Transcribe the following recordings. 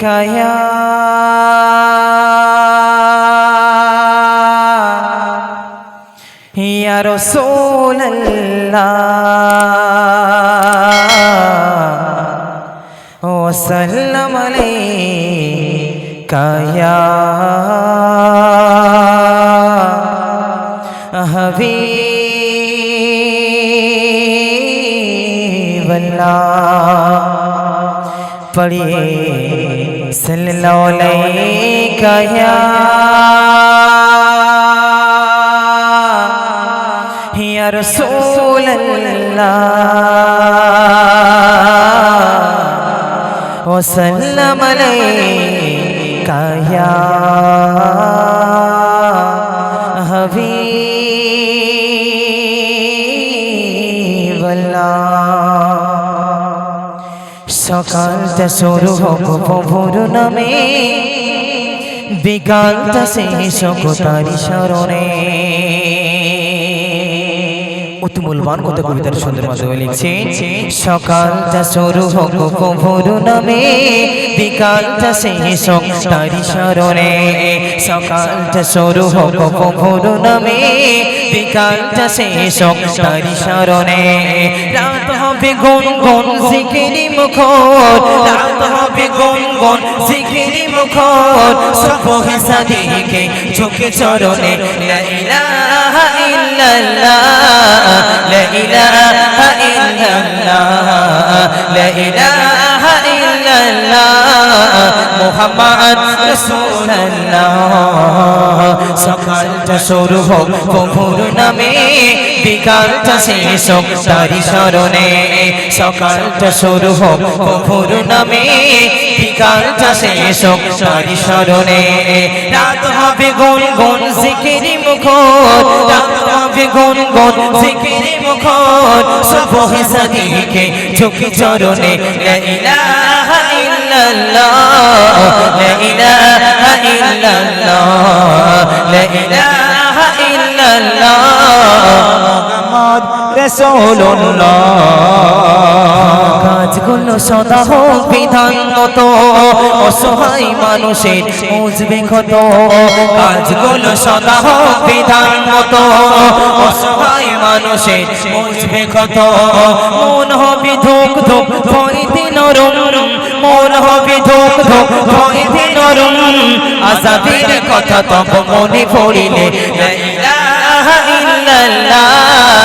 খায়া ইয়া রাসূলুল্লাহ ও সাল্লাম আলাইকা ইয়া হাবিবাল্লাহ पढ़िए सल्लल्लाहु अलैका या या रसूल अल्लाह वसल्लम अलैका या সকালটা শুরু হোক প্রভুর নামে। বিকালটা শেষ হোক তারি স্মরণে। অতি মূল্যবান কথা কবিতার সুন্দর মাধ্যমে লিখছে সকালটা শুরু হোক প্রভুর নামে বিকালটা শেষ হোক তারি স্মরণে সকালটা শুরু হোক প্রভুর নামে বিকালটা শেষ হোক তারি স্মরণে। রাত হবে গুন গুন জিকিরি মুখর রাত হবে গুন গুন জিকিরি মুখর সবহে সাদিকে ঝুঁকে চরণে লা ইলাহা ইল্লাল্লাহ, লা ইলাহা ইল্লাল্লাহ লা ইলাহা ইল্লাল্লাহ মুহাম্মদ রাসূলুল্লাহ। সকালটা শুরু হোক প্রভুর নামে বিকালটা শেষ হোক তারি সকালটা শুরু হোক নামে বিকালটা শেষ হোক তারি স্মরণে রাত হবে গুন গুন জিকিরি মুখর। রাত হবে গুন গুন জিকিরি মুখর। সব হিসাদিকে ঝুঁকি চরণে, লা ইলাহা ইল্লাল্লাহ, লা ইলাহা রাসূলুল্লাহ সদা হোক, বিধান মতো। অসহায় মানুষের বুঝবে কত কাজগুলো সদা হোক, বিধান মতো। অসহায় মানুষের বুঝবে কত মন হবে ধুক ধুক ভয়তে নরম। মন হবে ধুক ধুক নরম। আজাদের কথা তব মনে পড়িলে ইল্লাল্লাহ।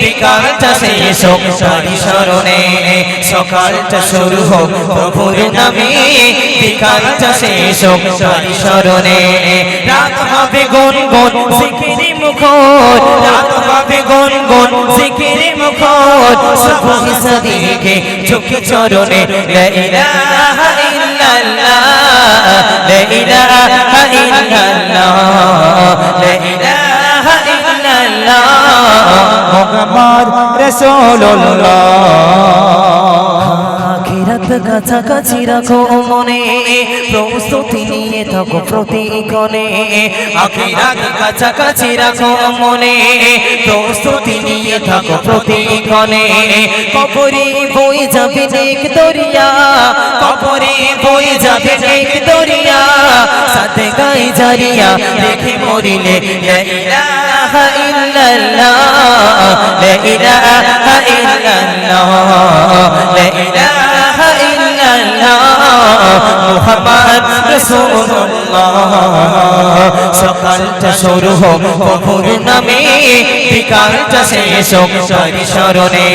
বিকালটা শেষ হোক তারি স্মরণে সকালটা শুরু হোক প্রভুর নামে বিকালটা শেষ হোক হিসাদিকে চোখে চরণে, লা ইলাহা ইল্লাল্লাহ মোহাম্মদ রাসূলুল্লাহ। আখিরাত কাছাকাছি রাখো মনে, প্রস্তুতি নিয়ে থাকো প্রতিক্ষণে আখিরাত কাছাকাছি রাখো মনে, প্রস্তুতি নিয়ে থাকো প্রতিক্ষণে কবরে বই যাবে এক দরিয়া, কবরে বই যাবে এক গাই জারিয়া দেখে মরিলে ইলাহা ইল্লাল্লাহ লা ইলাহা ইল্লাল্লাহ লা ইলাহা মুহাম্মদ রাসূলুল্লাহ। সকালটা শুরু হোক প্রভুর নামে, বিকালটা শেষ হোক তারি স্মরণে।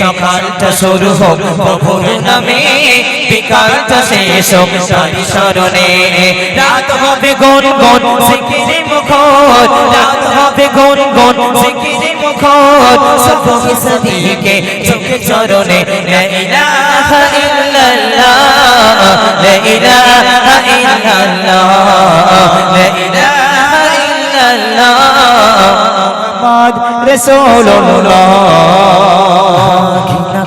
সকালটা শুরু হোক প্রভুর নামে, বিকালটা শেষ হোক তারি স্মরণে। রাত হবে গুন গুন জিকিরে মুখর। রাত হবে গুন গুন জিকিরে মুখর সব হিসাদিকে চোখে চরণে লা ইলাহা ইল্লাল্লাহ লা ইলাহা ইল্লাল্লাহ ইল্লাল্লাহ লা ইলাহা ইল্লাল্লাহ মোহাম্মদ রসুল্লাহ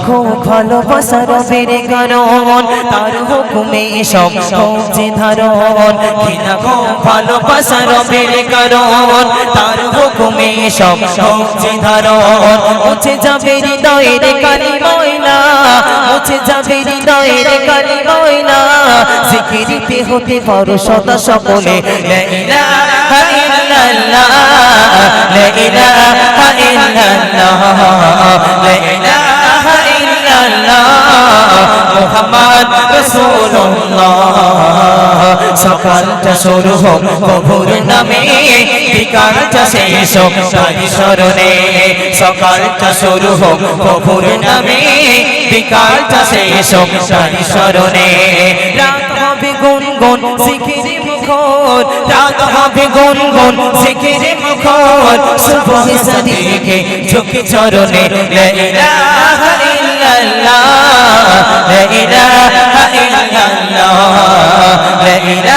ঘৃণা খুব ভালোবাসা রবের কারণ তার হুকুমে সব হচ্ছে ধারণ ঘৃণা খুব ভালোবাসা রবের কারণ তার হুকুমে সব হচ্ছে ধারণ মুছে যাবে হৃদয়ের কালি ময়লা মুছে যাবে হৃদয়ের কালি ময়লা জিকিরিতে হতে পারো সদা সকলে, লা ইলাহা ইল্লাল্লাহ, লা ইলাহা ইল্লাল্লাহ, লা সকালটা শুরু হোক কবুর নামে, বিকালটা শেষ হোক তারি স্মরণে সকালটা শুরু হোক কবুর নামে, বিকালটা শেষ হোক তারি স্মরণে রাত হবে গুনগুন শিখিরে মুখর। রাত হবে গুনগুন শিখিরে মুখর। সুবহ সাদিকে ঝুঁকি চরণে, লা ইলাহা ইল্লাল্লাহ, লা